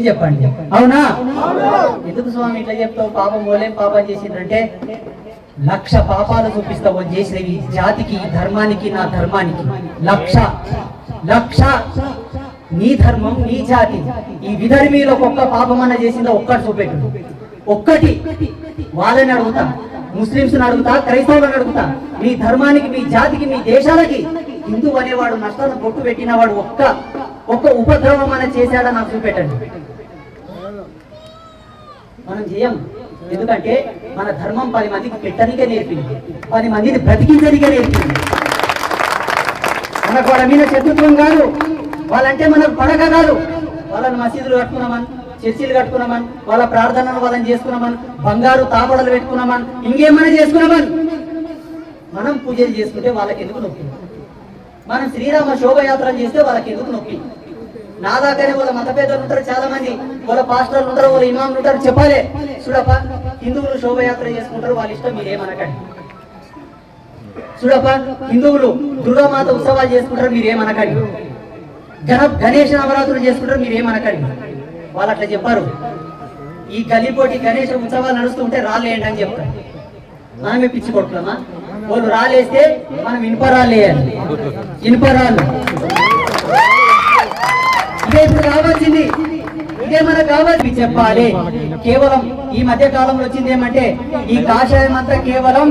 గురించి చెప్పండి. అవునా? ఎందుకు స్వామి ఇట్లా చెప్తావు? పాపం ఓలేం పాపం చేసిందంటే లక్ష పాపాలు చూపిస్తావు చేసినవి జాతికి ధర్మానికి నా ధర్మానికి. లక్ష లక్ష. నీ ధర్మం నీ జాతి. ఈ విధర్మీలో ఒక్క పాపం అన్న చేసిందో ఒక్కటి చూపెట్టు. ఒక్కటి. వాళ్ళని అడుగుతా. ముస్లింస్ అడుగుతా క్రైస్తవులను అడుగుతా. మీ ధర్మానికి మీ జాతికి మీ దేశాలకి హిందూ అనేవాడు నష్టాలను పెట్టిన పెట్టినవాడు ఒక్క ఒక్క ఉపద్రవం అన్న చేశాడని నాకు చూపెట్టండి. మనం చేయం. ఎందుకంటే మన ధర్మం పది మందికి పెట్టనికే నేర్పింది. పది మందిని బ్రతికించనికే నేర్పింది. మనకు వాళ్ళ మీద శత్రుత్వం కాదు. వాళ్ళంటే మనకు పడక కాదు. వాళ్ళని మసీదులు కట్టుకున్నామని చర్చిలు కట్టుకున్నామని వాళ్ళ ప్రార్థనలు వాళ్ళని చేసుకున్నామని బంగారు తాపడలు పెట్టుకున్నామని ఇంకేమైనా చేసుకున్నామని మనం పూజలు చేసుకుంటే వాళ్ళకి ఎందుకు నొప్పి? మనం శ్రీరామ శోభయాత్ర చేస్తే వాళ్ళకి ఎందుకు నొప్పి? నా దాకానే వాళ్ళ మత పేదలు ఉంటారు చాలా మంది వాళ్ళ పాస్టర్లు ఉంటారు వాళ్ళ ఇమాములు ఉంటారు. చెప్పాలి. చూడప్ప హిందువులు శోభయాత్ర చేసుకుంటారు వాళ్ళ ఇష్టం మీరేమనకండి చూడప్ప హిందువులు దుర్గామాత ఉత్సవాలు చేసుకుంటారు మీరేమనకండి గణ గణేష నవరాత్రులు చేసుకుంటారు మీరేమనకండి వాళ్ళు అట్లా చెప్పారు. ఈ గలిపోటి గణేష ఉత్సవాలు నడుస్తుంటే రాలేయండి అని చెప్తారు. మనమే పిచ్చి కొట్టుకున్నామా వాళ్ళు రాలేస్తే మనం ఇనుప వేయాలి. ఇనుప ఇదే ఇప్పుడు కావాల్సింది. ఇదే మనకు కావాలి చెప్పాలి. కేవలం ఈ మధ్య కాలంలో వచ్చింది ఏమంటే ఈ కాషాయం అంతా కేవలం